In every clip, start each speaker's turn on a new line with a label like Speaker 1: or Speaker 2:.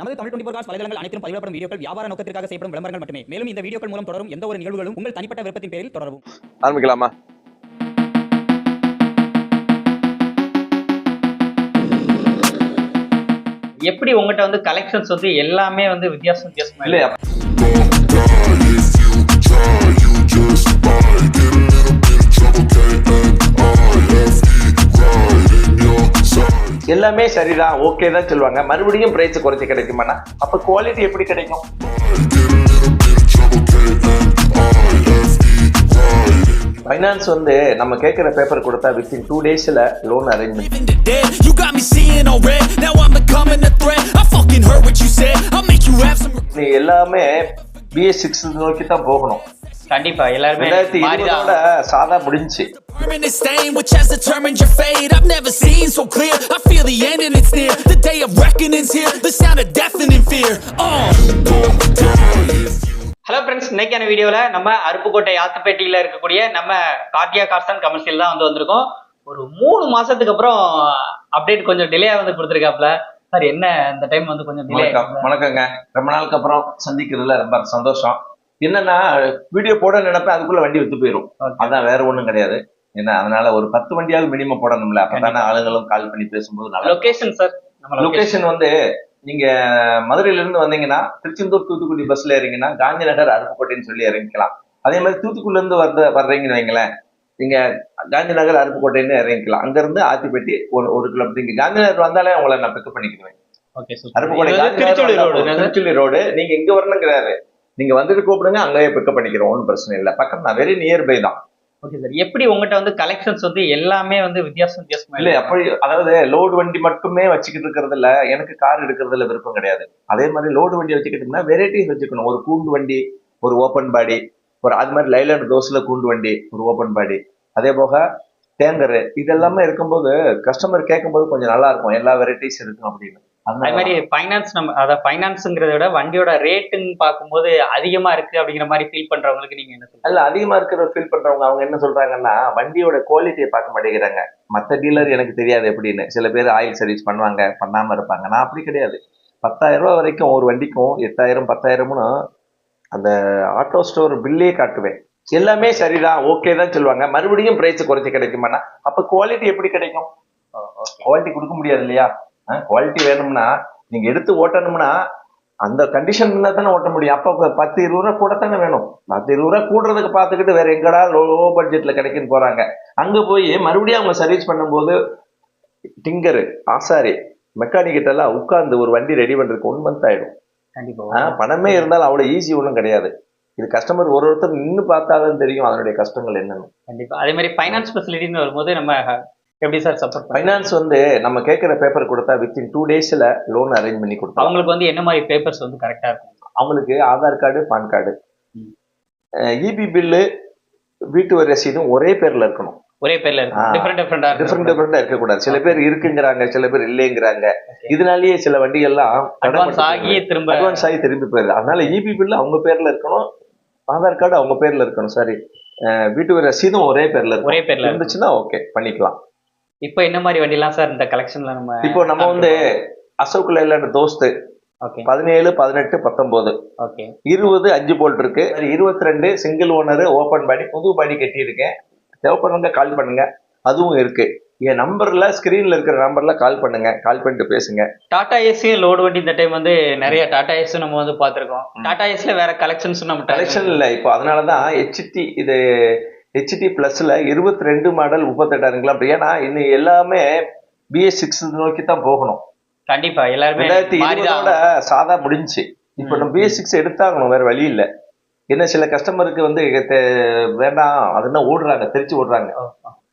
Speaker 1: நமது Tamil twenty cos வலைதளங்கள் அனைத்தும் பதிவிடப்படும் வீடியோக்கள் வியாபார நோக்கத்திற்காக செய்யப்படும் விளம்பரங்கள் மட்டுமே. மேலும் இந்த வீடியோக்கள் மூலம் தொடரும் எந்த ஒரு நிகழ்வுகளும் உங்கள் தனிப்பட்ட விருப்பத்தின் பேரில் தொடரவும்.
Speaker 2: ஆரம்பிக்கலாமா?
Speaker 3: எப்படி உங்ககிட்ட வந்து கலெக்ஷன்ஸ் வந்து எல்லாமே வந்து வித்தியாசம் வித்தியாசமா
Speaker 2: இல்லையா? எல்லாமே சரிதான் ஓகே தான் சொல்லுவாங்க. மறுபடியும் பிரைஸ் குறைச்சி கிடைக்குமாண்ணா? அப்ப குவாலிட்டி எப்படி கிடைக்கும்? ஃபைனான்ஸ் வந்து நம்ம கேட்குற பேப்பர் கொடுத்தா வித்தின் டூ டேஸ்ல லோன் அரேஞ்ச்மெண்ட். நீ எல்லாமே பிஎஸ் சிக்ஸ் நோக்கி தான் போகணும்.
Speaker 3: கண்டிப்பா எல்லாருமே
Speaker 2: சாதா முடிஞ்சு
Speaker 4: Permanent stain which has determined your fate. I've never seen so clear. I feel the end and it's near. The day of reckoning's here. The sound of deafening fear. Uh.
Speaker 3: Hello friends இன்னைக்கான வீடியோல நம்ம அருப்புக்கோட்டை ஆத்துப்பேட்டையில இருக்கக்கூடிய நம்ம கார்த்தியா cars and commercial தான் வந்து வந்திருக்கோம் ஒரு மூணு மாசத்துக்கு அப்புறம் அப்டேட் கொஞ்சம் டிலே வந்து கொடுத்துருக்காப்ல சார் என்ன இந்த டைம் வந்து கொஞ்சம் டிலே
Speaker 2: வணக்கங்க ரொம்ப நாளுக்கு அப்புறம் சந்திக்கிறதுல ரொம்ப சந்தோஷம் என்னன்னா வீடியோ போட நினைப்பேன் அதுக்குள்ள வண்டி வித்து போயிடும் அதான் வேற ஒண்ணும் கிடையாது என்ன அதனால ஒரு பத்து வண்டியாவது மினிமம் போடணும்ல. அப்பதானே ஆளுங்களும் கால் பண்ணி பேசும்போது நல்லா
Speaker 3: லொகேஷன் சார் லொகேஷன்
Speaker 2: வந்து நீங்க மதுரையில இருந்து வந்தீங்கன்னா திருச்செந்தூர் தூத்துக்குடி பஸ்ல இறங்கினா காந்தி நகர் அருப்புக்கோட்டைன்னு சொல்லி இறங்கிக்கலாம். அதே மாதிரி தூத்துக்குடில இருந்து வந்த வர்றீங்கன்னு வைங்களேன் நீங்க காந்தி நகர் அருப்புக்கோட்டைன்னு இறங்கிக்கலாம். அங்க இருந்து ஆத்திப்பட்டி ஒரு ஒரு கிலோமீட்டர் இங்க காந்தி நகர் வந்தாலே உங்களை நான் பிக்கப் பண்ணிக்குவேன்
Speaker 3: ஓகே
Speaker 2: அருப்புக்கோட்டை நகர்
Speaker 3: ரோடு
Speaker 2: நீங்க இங்க வரணும் கிடையாது நீங்க வந்துட்டு கூப்பிடுங்க அங்கேயே பிக்கப் பண்ணிக்கிறோம். ஒன்றும் பிரச்சனை இல்லை. பக்கம் தான் வெரி நியர்பை தான்.
Speaker 3: ஓகே சார் எப்படி உங்ககிட்ட வந்து கலெக்ஷன்ஸ் வந்து எல்லாமே வந்து வித்தியாசம் வித்தியாசமா
Speaker 2: இல்ல அப்படி அதாவது லோடு வண்டி மட்டுமே வச்சுக்கிட்டு இருக்கிறது இல்ல எனக்கு கார் எடுக்கிறதுல விருப்பம் கிடையாது. அதே மாதிரி லோடு வண்டி வச்சுக்கிட்டோம்னா வெரைட்டிஸ் வச்சுக்கணும். ஒரு கூண்டு வண்டி ஒரு ஓப்பன் பாடி ஒரு அது மாதிரி லைலாண்ட் தோஸ்ல கூண்டு வண்டி ஒரு ஓப்பன் பாடி அதே போக தேங்கரு. இதெல்லாமே இருக்கும்போது கஸ்டமர் கேட்கும்போது கொஞ்சம் நல்லா இருக்கும். எல்லா வெரைட்டிஸ் இருக்கும் அப்படின்னு.
Speaker 3: அதே மாதிரி ஃபைனான்ஸ் நம்ம அத ஃபைனான்ஸுங்கிறத விட வண்டியோட ரேட்டுன்னு பார்க்கும்போது அதிகமா இருக்கு அப்படிங்கிற மாதிரி ஃபீல் பண்றவங்களுக்கு நீங்க என்ன
Speaker 2: அல்ல அதிகமா இருக்கிற ஃபீல் பண்றவங்க அவங்க என்ன சொல்றாங்கன்னா வண்டியோட குவாலிட்டியை பார்க்க மாட்டேங்கிறாங்க. மத்த டீலர் எனக்கு தெரியாது எப்படின்னு. சில பேர் ஆயில் சர்வீஸ் பண்ணுவாங்க பண்ணாம இருப்பாங்க. நான் அப்படி கிடையாது. பத்தாயிரம் ரூபாய் வரைக்கும் ஒரு வண்டிக்கும் எட்டாயிரம் பத்தாயிரம்னு அந்த ஆட்டோ ஸ்டோர் பில்லே காட்டுவேன். எல்லாமே சரிதான் ஓகே தான் சொல்லுவாங்க. மறுபடியும் பிரைஸ் குறைச்சி கிடைக்குமாண்ணா அப்ப குவாலிட்டி எப்படி கிடைக்கும்? குவாலிட்டி கொடுக்க முடியாது இல்லையா? குவாலிட்டி வேணும்னா நீங்க எடுத்து ஓட்டணும்னா அந்த கண்டிஷன்ல தானே ஓட்ட முடியும். அப்ப பத்து இருபது ரூபா கூட தானே வேணும். பத்து இருபது ரூபா கூடுறதுக்கு பார்த்துக்கிட்டு வேற எங்கடா லோ பட்ஜெட்ல கிடைக்குன்னு போறாங்க. அங்க போய் மறுபடியும் அவங்க சர்வீஸ் பண்ணும்போது டிங்கரு ஆசாரி மெக்கானிக் கிட்ட எல்லாம் உட்கார்ந்து ஒரு வண்டி ரெடி பண்றதுக்கு ஒன் மந்த் ஆயிடும்.
Speaker 3: கண்டிப்பா.
Speaker 2: பணமே இருந்தாலும் அவ்வளவு ஈஸி ஒன்றும் கிடையாது. இது கஸ்டமர் ஒரு ஒருத்தர் நின்று பார்த்தாதான் தெரியும் அதனுடைய கஷ்டங்கள் என்னன்னு.
Speaker 3: கண்டிப்பா. அதே மாதிரி ஃபைனான்ஸ் ஃபெசிலிட்டின்னு வரும்போது நம்ம எப்படி சார் சப்போர்ட்
Speaker 2: ஃபைனான்ஸ் வந்து நம்ம கேட்குற பேப்பர் கொடுத்தா வித்தின் டூ டேஸ்ல லோன் அரேஞ்ச் பண்ணி கொடுத்தோம்
Speaker 3: அவங்களுக்கு வந்து என்ன மாதிரி பேப்பர்ஸ் வந்து கரெக்டா இருக்கும்?
Speaker 2: அவங்களுக்கு Aadhaar card PAN card. EB bill வீட்டு வரி ரசீதும் ஒரே பேர்ல இருக்கணும்.
Speaker 3: ஒரே பேர்ல. டிஃப்ரெண்ட் டிஃப்ரெண்டா
Speaker 2: டிஃப்ரெண்ட் டிஃப்ரெண்டா இருக்கக்கூடாது. சில பேர் இருக்குங்கிறாங்க சில பேர் இல்லைங்கிறாங்க. இதனாலேயே சில வண்டிகள்லாம்
Speaker 3: அட்வான்ஸ் ஆகி திரும்ப
Speaker 2: அட்வான்ஸ் ஆகி திரும்பி போயிருது அதனால இபி பில்லு அவங்க பேர்ல இருக்கணும். ஆதார் கார்டு அவங்க பேர்ல இருக்கணும். சாரி வீட்டு வரி ரசீதும் ஒரே பேர்ல
Speaker 3: ஒரே பேர்ல
Speaker 2: இருந்துச்சுன்னா ஓகே பண்ணிக்கலாம்.
Speaker 3: இப்போ என்ன மாதிரி வண்டிலாம் சார் இந்த கலெக்ஷன்ல நம்ம
Speaker 2: இப்போ நம்ம வந்து அசோக் லைலாண்ட் தோஸ்து.
Speaker 3: ஓகே.
Speaker 2: பதினேழு பதினெட்டு பத்தொன்பது
Speaker 3: ஓகே.
Speaker 2: இருபது அஞ்சு போல்ட் இருக்கு. இருபத்தி ரெண்டு சிங்கிள் ஓனர் ஓப்பன் பாடி புது பாடி கட்டியிருக்கேன். தேவைப்படுறவங்க கால் பண்ணுங்க. அதுவும் இருக்கு. என் நம்பர்ல ஸ்கிரீன்ல இருக்கிற நம்பர்ல கால் பண்ணுங்க. கால் பண்ணிட்டு பேசுங்க.
Speaker 3: டாடா ஏசியும் லோடு வண்டி இந்த டைம் வந்து நிறைய டாடா ஏஸும் நம்ம வந்து பார்த்திருக்கோம். டாடா ஏஸ்ல வேற கலெக்ஷன்ஸ் நம்ம
Speaker 2: கலெக்ஷன் இல்லை. இப்போ அதனாலதான் ஹெச்டி இது ஹெச்டி பிளஸ்ல இருபத்தி ரெண்டு மாடல் முப்பத்தெட்டாயிரம் ஏன்னா இன்னும் எல்லாமே பிஎஸ் சிக்ஸ் நோக்கி தான் போகணும்.
Speaker 3: கண்டிப்பா எல்லாருமே
Speaker 2: ரெண்டாயிரத்தி இருபதோட சாதா முடிஞ்சுச்சு. இப்போ நம்ம பிஎஸ் சிக்ஸ் எடுத்தாகணும் வேற வழி இல்லை. என்ன சில கஸ்டமருக்கு வந்து வேண்டாம் அதுனா ஓடுறாங்க தெரிச்சு ஓடுறாங்க.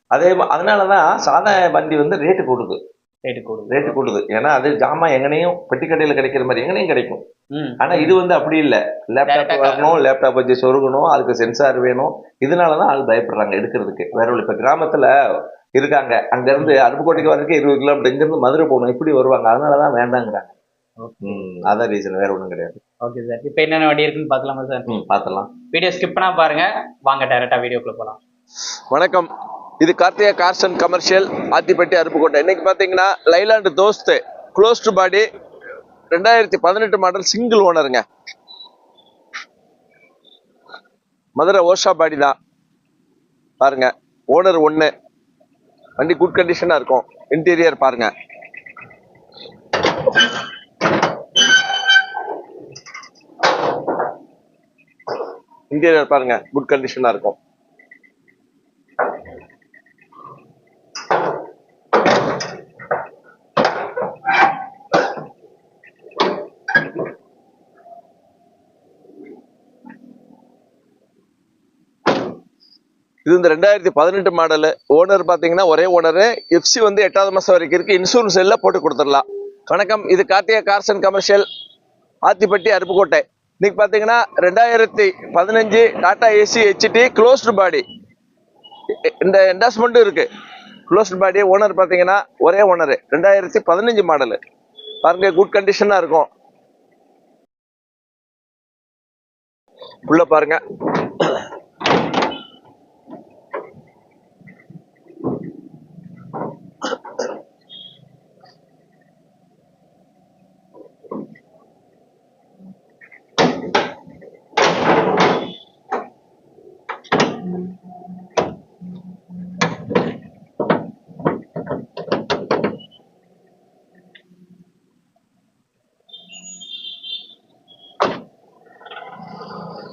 Speaker 2: அதே மா- அதனாலதான் சாதா வண்டி வந்து ரேட்டு கூடுது.
Speaker 3: ரேட்டு கூடுது.
Speaker 2: ரேட்டு கூடுது. ஏன்னா அது ஜாமா எங்கனையும் பெட்டி கடையில கிடைக்கிற மாதிரி எங்கனையும் கிடைக்கும்.
Speaker 3: ம்.
Speaker 2: ஆனா இது வந்து அப்படி இல்ல. லேப்டாப் வரணும் லேப்டாப் வச்சு சொருகணும் அதுக்கு சென்சார் வேணும். இதனாலதான் ஆள் பயப்படுறாங்க எடுக்கிறதுக்கு. வேற ஒண்ணு இப்ப கிராமத்துல இருக்காங்க. அங்க இருந்து அருப்புக்கோட்டைக்கு வரதுக்கு இருபது கிலோமீட்டர். இங்க இருந்து மதுரை போகணும். இப்படி வருவாங்க. அதனாலதான் வேண்டாங்கிறாங்க. அதான் ரீசன் வேற ஒண்ணும் கிடையாது.
Speaker 3: ஓகே சார் இப்போ என்னென்ன வண்டி இருக்குன்னு பார்க்கலாமா சார்
Speaker 2: ம் பாத்தலாம்
Speaker 3: வீடியோ ஸ்கிப் பண்ணா பாருங்க. வாங்க டைரக்டா வீடியோக்குள்ள போலாம்.
Speaker 2: வணக்கம். இது Karthika cars and commercial Athipatti Aruppukottai. இன்னைக்கு பார்த்தீங்கன்னா லைலாண்டு தோஸ்து க்ளோஸ்டு பாடி ரெண்டாயிரத்தி பதினெட்டு மாடல் சிங்கிள் ஓனருங்க மதுரை ஓஷா பாடி தான். பாருங்க ஓனர் ஒன்று வண்டி குட் கண்டிஷனாக இருக்கும். இன்டீரியர் பாருங்க. இன்டீரியர் பாருங்க குட் கண்டிஷனாக இருக்கும். இது இந்த ரெண்டாயிரத்தி பதினெட்டு மாடலு ஓனர் பார்த்தீங்கன்னா ஒரே ஓனரு எஃப்சி வந்து எட்டாவது மாதம் வரைக்கும் இருக்குது இன்சூரன்ஸ் எல்லாம் போட்டு கொடுத்துடலாம். வணக்கம். இது Karthika cars and commercial Athipatti Aruppukottai. இன்னைக்கு பார்த்தீங்கன்னா ரெண்டாயிரத்தி பதினஞ்சு Tata AC HD closed body இந்த என்டாஸ்மெண்ட்டும் இருக்குது க்ளோஸ்டு பாடி ஓனர் பார்த்தீங்கன்னா ஒரே ஓனரு ரெண்டாயிரத்தி பதினஞ்சு மாடலு பாருங்க குட் கண்டிஷனாக இருக்கும். உள்ள பாருங்க.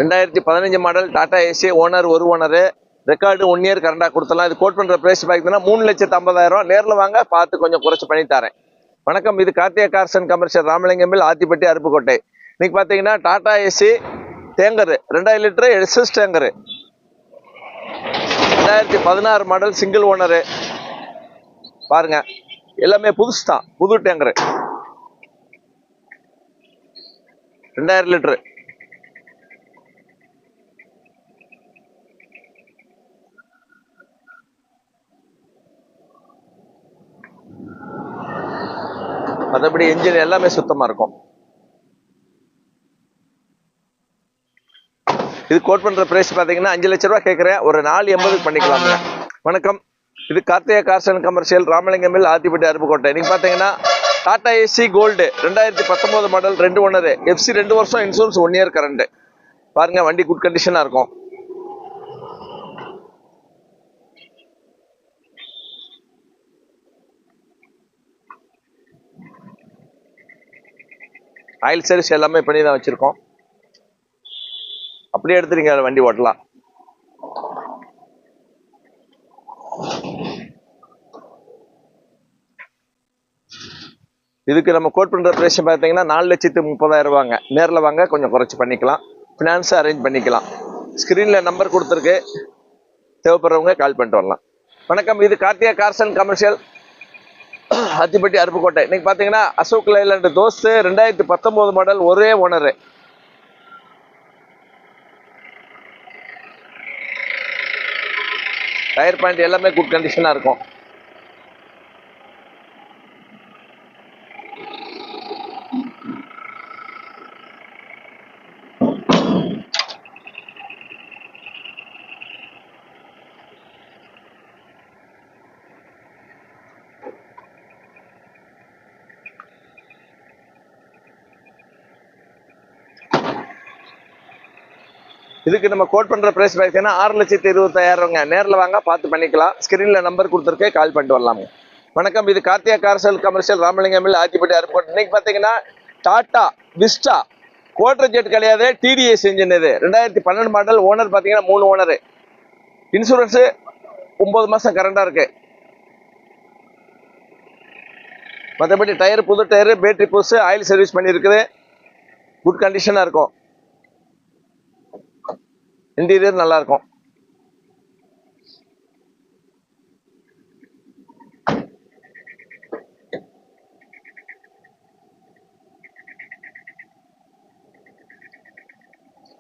Speaker 2: ரெண்டாயிரத்தி பதினஞ்சு மாடல் டாடா ஏசி ஓனர் ஒரு ஓனரு ரெக்கார்டு ஒன் இயர் கரண்டாக கொடுத்தலாம் இது கோட் பண்ணுற ப்ரைஸ் பார்த்தீங்கன்னா மூணு லட்சத்து ஐம்பதாயிரம். நேரில் வாங்க பார்த்து கொஞ்சம் குறைச்சி பண்ணி தரேன். வணக்கம் இது கார்த்திகா கார்சன் கமர்ஷியல் ராமலிங்கமில் ஆத்திப்பட்டி அருப்புக்கோட்டை. இன்னைக்கு பார்த்தீங்கன்னா டாடா ஏசி டேங்கரு ரெண்டாயிரம் லிட்டரு எஸ்எஸ் டேங்கரு ரெண்டாயிரத்தி பதினாறு மாடல் சிங்கிள் ஓனரு பாருங்க எல்லாமே புதுசு தான் புது டேங்கரு ரெண்டாயிரம் லிட்டரு. மற்றபடி இன்ஜின் எல்லாமே சுத்தமா இருக்கும். இது கோட் பண்ணுற ப்ரைஸ் பாத்தீங்கன்னா அஞ்சு லட்ச ரூபா கேட்குறேன் ஒரு நாலு எண்பதுக்கு பண்ணிக்கலாமுங்க. வணக்கம். இது Karthika cars and commercial ராமலிங்கமில் Athipatti Aruppukottai. நீங்க பாத்தீங்கன்னா டாடா ஏசி கோல்டு ரெண்டாயிரத்தி பத்தொன்பது மாடல் ரெண்டு ஒன்னரு எஃப்சி ரெண்டு வருஷம் இன்சூரன்ஸ் ஒன் இயர் கரண்ட் பாருங்க வண்டி குட் கண்டிஷனா இருக்கும். ஆயில் சர்வீஸ் எல்லாமே பண்ணி தான் வச்சிருக்கோம். அப்படியே எடுத்து நீங்க வண்டி ஓட்டலாம். இதுக்கு நம்ம கோட் பண்ற பிரைஸ் பார்த்தீங்கன்னா நாலு லட்சத்து முப்பதாயிரம் ரூபாங்க. நேரில் வாங்க கொஞ்சம் குறைச்சி பண்ணிக்கலாம். ஃபினான்ஸை அரேஞ்ச் பண்ணிக்கலாம். ஸ்க்ரீனில் நம்பர் கொடுத்துருக்கு. தேவைப்படுறவங்க கால் பண்ணிட்டு வரலாம். வணக்கம் இது Karthika cars and commercial Athipatti Aruppukottai. இன்னைக்கு பார்த்தீங்கன்னா அசோக் லைலாண்ட் தோஸ்து ரெண்டாயிரத்தி பத்தொம்போது மாடல் ஒரே ஓனரு டயர் பாயிண்ட் எல்லாமே குட் கண்டிஷனாக இருக்கும். இதுக்கு நம்ம கோட் பண்ற பிரைஸ் பார்த்தீங்கன்னா ஆறு லட்சத்தி இருபத்தாயிரங்க நேரில் வாங்க பார்த்து பண்ணிக்கலாம். ஸ்கிரீன்ல நம்பர் கொடுத்துருக்கே கால் பண்ணிட்டு வரலாங்க. வணக்கம் இது Karthika cars and commercial Ramalingam mill Athipatti Aruppukottai இன்னைக்கு பார்த்தீங்கன்னா டாடா விஸ்டா குவார்டர் ஜெட் கிடையாது டிடிஎஸ் இன்ஜின் இது. ரெண்டாயிரத்தி பன்னெண்டு மாடல் ஓனர் பார்த்தீங்கன்னா மூணு ஓனர் இன்சூரன்ஸு ஒம்பது மாதம் கரண்டாக இருக்கு. மற்றபடி டயர் புது டயரு பேட்டரி புதுசு ஆயில் சர்வீஸ் பண்ணியிருக்குது. குட் கண்டிஷனாக இருக்கும். இன்டீரியர் நல்லா இருக்கும்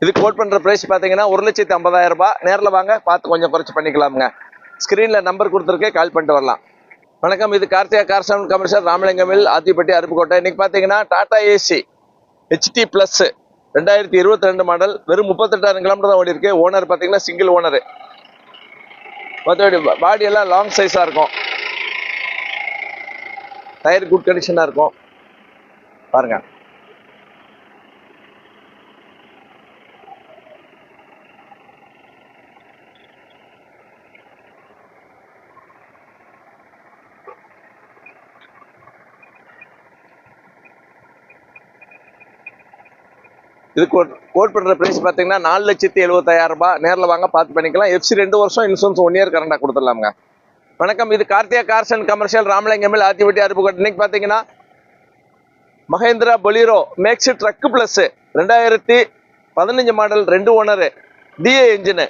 Speaker 2: இது கோட் பண்ற பிரைஸ் பாத்தீங்கன்னா ஒரு லட்சத்தி ஐம்பதாயிரம் ரூபாய். நேரில் வாங்க பார்த்து கொஞ்சம் குறைச்சு பண்ணிக்கலாமுங்க. ஸ்கிரீன்ல நம்பர் கொடுத்துருக்கே கால் பண்ணிட்டு வரலாம். வணக்கம் இது Karthika cars and commercial ராமலிங்கமில் Athipatti Aruppukottai. இன்னைக்கு பாத்தீங்கன்னா டாடா ஏசி ஹெச்டி பிளஸ் ரெண்டாயிரத்தி இருபத்தி ரெண்டு மாடல் வெறும் முப்பத்தெட்டாயிரம் கிலோமீட்டர் தான் ஓடி இருக்கு ஓனர் பார்த்தீங்கன்னா சிங்கிள் ஓனர் மற்றபடி பாடி எல்லாம் லாங் சைஸாக இருக்கும். டயர் குட் கண்டிஷனாக இருக்கும். பாருங்க. இது கோட் கோட் பண்ணுற ப்ரைஸ் பார்த்தீங்கன்னா நாலு லட்சத்தி எழுபத்தாயிரம் ரூபாய். வாங்க பார்த்து பண்ணிக்கலாம். எஃப்சி ரெண்டு வருஷம் இன்சூரன்ஸ் ஒன் இயர் கரண்டாக கொடுத்துடலாமுங்க. வணக்கம் இது கார்த்தியா கார்ஸ் அண்ட் கமர்ஷியல் ராமலிங்கமில் ஆத்திவட்டி அருப்புக்கோட்டை. இன்னைக்கு பார்த்தீங்கன்னா Mahindra Bolero Maxi truck plus ரெண்டாயிரத்தி பதினஞ்சு மாடல் ரெண்டு owner DI engine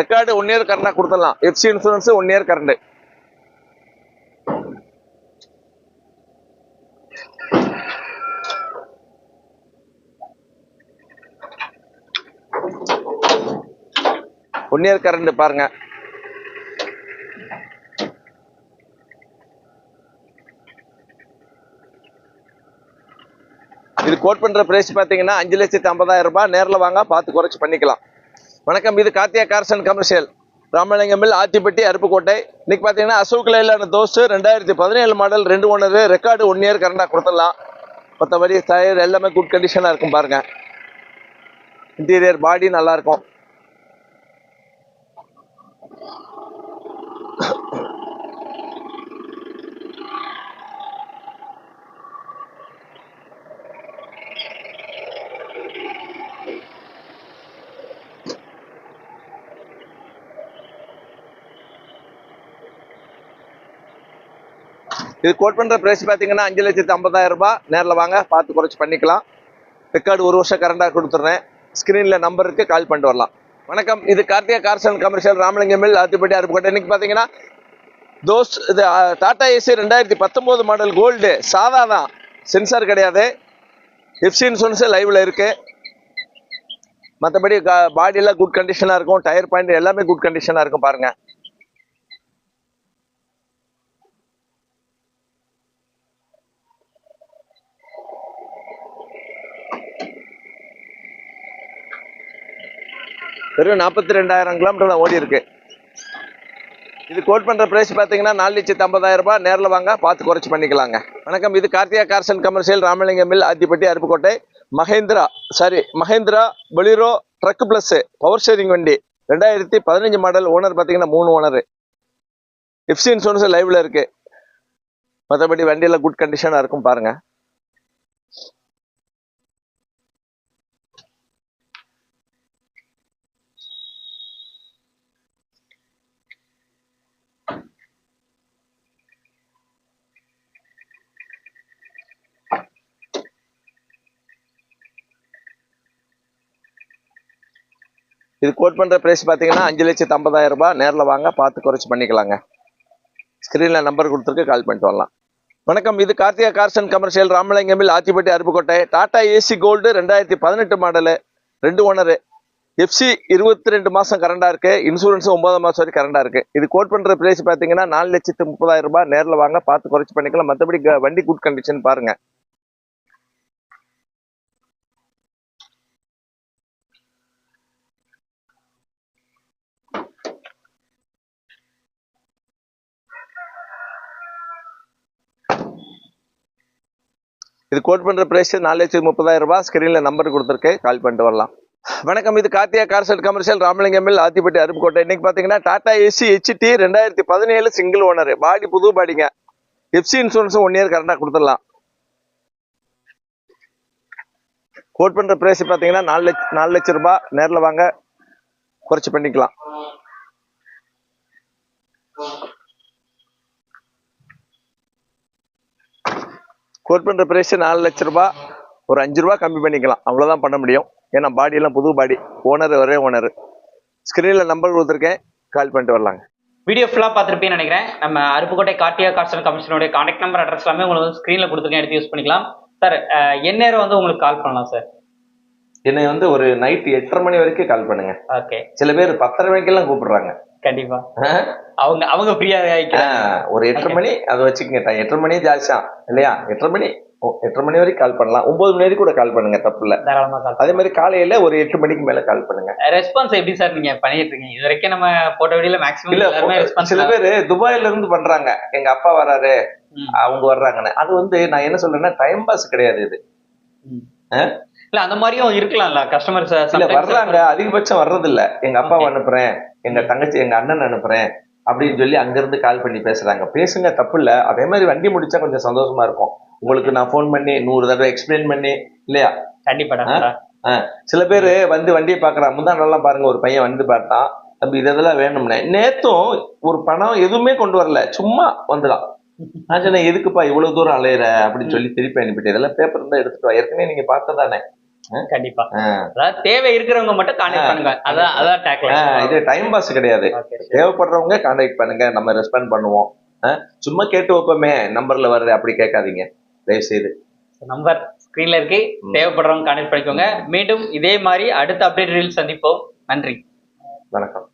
Speaker 2: record one year கரண்டாக கொடுத்துடலாம். FC insurance one year current one year current பாருங்க. இது கோட் பண்ணுற பிரைஸ் பார்த்தீங்கன்னா அஞ்சு லட்சத்தி ஐம்பதாயிரம் ரூபாய். நேரில் வாங்க பார்த்து குறைச்சி பண்ணிக்கலாம். வணக்கம் இது கார்த்தியா கார்சன் கமர்ஷியல் ராமலிங்கமில் ஆத்திப்பட்டி அருப்புக்கோட்டை. இன்னைக்கு பார்த்தீங்கன்னா அசோக் லைலான தோசு ரெண்டாயிரத்தி பதினேழு மாடல் ரெண்டு ஒன்று ரெக்கார்டு ஒன் இயர் கரண்டாக கொடுத்துடலாம். மற்றபடி டயர் எல்லாமே குட் கண்டிஷனாக இருக்கும் பாருங்கள் இன்டீரியர் பாடி நல்லாயிருக்கும் இது கோட் பண்ணுற ப்ரைஸ் பார்த்தீங்கன்னா அஞ்சு லட்சத்தி ஐம்பதாயிரம் ரூபாய். நேரில் வாங்க பார்த்து குறைச்சி பண்ணிக்கலாம். ரெக்கார்டு ஒரு வருஷம் கரண்டாக கொடுத்துட்றேன். ஸ்க்ரீனில் நம்பர் கால் பண்ணிட்டு வரலாம். வணக்கம் இது Karthika cars and commercial Ramalingam mill Athipatti Aruppukottai. இன்னைக்கு பார்த்தீங்கன்னா தோஸ் இது டாடா ஏசி ரெண்டாயிரத்தி பத்தொம்போது மாடல் கோல்டு சாதா தான். சென்சார் கிடையாது. எஃப்சி இன்சூரன்ஸு லைவில் இருக்குது மற்றபடி பாடியெல்லாம் குட் கண்டிஷனாக இருக்கும். டயர் பாயிண்ட் எல்லாமே குட் கண்டிஷனாக இருக்கும் பாருங்கள் வெறும் நாற்பத்தி ரெண்டாயிரம் கிலோமீட்டர் தான் ஓடி இருக்கு. இது கோட் பண்ணுற ப்ரைஸ் பார்த்தீங்கன்னா நாலு லட்சத்தி ஐம்பதாயிரம் ரூபாய். நேரில் வாங்க பார்த்து குறைச்சி பண்ணிக்கலாங்க. வணக்கம் இது Karthika cars and commercial Ramalingam mill Athipatti Aruppukottai. Mahindra sorry Mahindra Bolero truck plus power steering வண்டி. ரெண்டாயிரத்தி பதினஞ்சு மாடல் ஓனர் பார்த்தீங்கன்னா மூணு ஓனர் எஃப்சி இன்சூரன்ஸ் லைவ்ல இருக்கு. மற்றபடி வண்டியில் குட் கண்டிஷனாக இருக்கும் பாருங்கள் இது கோட் பண்ணுற ப்ரைஸ் பார்த்தீங்கன்னா அஞ்சு லட்சத்து ஐம்பதாயிரம் ரூபாய். நேரில் வாங்க பார்த்து குறைச்சி பண்ணிக்கலாங்க. ஸ்க்ரீனில் நம்பர் கொடுத்துருக்கு கால் பண்ணிட்டு வரலாம். வணக்கம் இது Karthika Carson commercial ராமலிங்கமில் Athipatti Aruppukottai. Tata AC gold ரெண்டாயிரத்தி பதினெட்டு மாடலு ரெண்டு ஓனரு எஃப்சி இருபத்தி ரெண்டு மாதம் கரண்டாக இருக்குது இன்சூரன்ஸும் ஒம்பது மாதம் வரைக்கும் கரண்டாக இருக்குது இது கோட் பண்ணுற ப்ரைஸ் பார்த்தீங்கன்னா நாலு லட்சத்து முப்பதாயிரம் ரூபாய். நேரில் வாங்க பார்த்து குறைச்சி பண்ணிக்கலாம். மற்றபடி வண்டி குட் கண்டிஷன் பாருங்கள் இது கோட் பண்ணுற பிரைஸ் நாலு லட்சத்து முப்பதாயிரம் ரூபாய் ஸ்க்ரீனில் நம்பர் கொடுத்துருக்கு கால் பண்ணிட்டு வரலாம். வணக்கம் இது கார்த்தியா cars commercial commercial ராமலிங்கமில் Athipatti Aruppukottai. இன்னைக்கு பார்த்தீங்கன்னா டாடா ஏசி ஹெச்டி ரெண்டாயிரத்தி பதினேழு சிங்கிள் ஓனர் பாடி புது பாடிங்க. எஃப்சி இன்சூரன்ஸும் ஒன் இயர் கரெக்டாக கொடுத்துடலாம். கோட் பண்ணுற பிரைஸ் பார்த்தீங்கன்னா நாலு லட்ச நாலு லட்சம் ரூபாய். நேரில் வாங்க. குறைச்சி பண்ணிக்கலாம். கோட் பண்ணுற பிரைஸ் நாலு லட்ச ரூபா ஒரு அஞ்சு ரூபா கம்மி பண்ணிக்கலாம். அவ்வளோதான் பண்ண முடியும். ஏன்னா பாடியெல்லாம் புது பாடி ஓனர் ஒரே ஓனர் ஸ்க்ரீனில் நம்பர் கொடுத்துருக்கேன். கால் பண்ணிட்டு வரலாங்க.
Speaker 3: வீடியோ ஃபுல்லாக பார்த்துருப்பேன்னு நினைக்கிறேன். நம்ம அருப்புக்கோட்டை காட்டியா கார்சன் கமிஷனுடைய கான்டாக்ட் நம்பர் அட்ரஸ் எல்லாமே உங்களுக்கு வந்து ஸ்க்ரீனில் கொடுத்துருக்கேன். எடுத்து யூஸ் பண்ணிக்கலாம். சார் எந்நேரம் வந்து உங்களுக்கு கால் பண்ணலாம் சார்
Speaker 2: என்னை வந்து ஒரு நைட் எட்டரை மணி வரைக்கும் கால் பண்ணுங்க.
Speaker 3: ஓகே
Speaker 2: சில பேர் பத்தரை மணிக்கெல்லாம் கூப்பிடுறாங்க.
Speaker 3: கண்டிப்பா. அவங்க அவங்க ஃப்ரீயா
Speaker 2: ஒரு எட்டரை மணி அதை வச்சுக்கங்க எட்டரை மணி ஜாஸ்தியாம் இல்லையா? எட்டரை மணி எட்டரை மணி வரைக்கும் கால் பண்ணலாம். ஒன்பது மணி வரைக்கும் கூட கால் பண்ணுங்க தப்பு இல்ல அதே மாதிரி காலையில ஒரு எட்டு மணிக்கு மேல கால் பண்ணுங்க.
Speaker 3: ரெஸ்பான்ஸ் எப்படி சார் நீங்க பண்ணிட்டு இருக்கீங்க? இது வரைக்கும் நம்ம போட்ட வீடியோல மேக்ஸிமம்
Speaker 2: இல்ல சில பேர் துபாயில இருந்து பண்றாங்க. எங்க அப்பா வராரு. அவங்க வர்றாங்கன்னு. அது வந்து நான் என்ன சொல்றேன்னா டைம் பாஸ் கிடையாது இது.
Speaker 3: இல்ல அந்த மாதிரியும் இருக்கலாம்ல. கஸ்டமர்ஸ்
Speaker 2: இல்ல வர்றாங்க அதிகபட்சம் வர்றது இல்ல எங்க அப்பாவை அனுப்புறேன் எங்க தங்கச்சி எங்க அண்ணன் அனுப்புறேன் அப்படின்னு சொல்லி அங்க இருந்து கால் பண்ணி பேசுறாங்க. பேசுங்க தப்பு இல்ல. அதே மாதிரி வண்டி முடிச்சா கொஞ்சம் சந்தோஷமா இருக்கும். உங்களுக்கு நான் ஃபோன் பண்ணி நூறு தடவை எக்ஸ்பிளைன் பண்ணி இல்லையா?
Speaker 3: கண்டிப்பா
Speaker 2: சில பேர் வந்து வண்டியை பார்க்கறான் முந்தா நல்லா பாருங்க ஒரு பையன் வந்து பார்த்தான். தம்பி இது இதெல்லாம் வேணும்னே. நேத்தும் ஒரு பணம் எதுவுமே கொண்டு வரல. சும்மா வந்துடான் நான் சொன்னேன் எதுக்குப்பா இவ்வளவு தூரம் அலையிற? அப்படின்னு சொல்லி திருப்பி அனுப்பிட்டு இதெல்லாம் பேப்பர் இருந்தா எடுத்துட்டு ஏற்கனவே நீங்க பார்த்ததானே.
Speaker 3: கண்டிப்பா. அதாவது தேவை இருக்கிறவங்க மட்டும் கான்டாக்ட் பண்ணுங்க. அதான் அதான் டேக்ல
Speaker 2: இது டைம் பாஸ் கிடையாது. தேவைப்படுறவங்க கான்டாக்ட் பண்ணுங்க. நம்ம ரெஸ்பாண்ட் பண்ணுவோம். சும்மா கேட்டு வைப்போமே. நம்பர்ல வருது. அப்படி கேட்காதீங்க. தயவு செய்து
Speaker 3: நம்பர் ஸ்கிரீன்ல இருக்கு. தேவைப்படுறவங்க கான்டாக்ட் பண்ணிக்கோங்க. மீண்டும் இதே மாதிரி அடுத்த அப்டேட் ரீல் சந்திப்போம். நன்றி.
Speaker 2: வணக்கம்.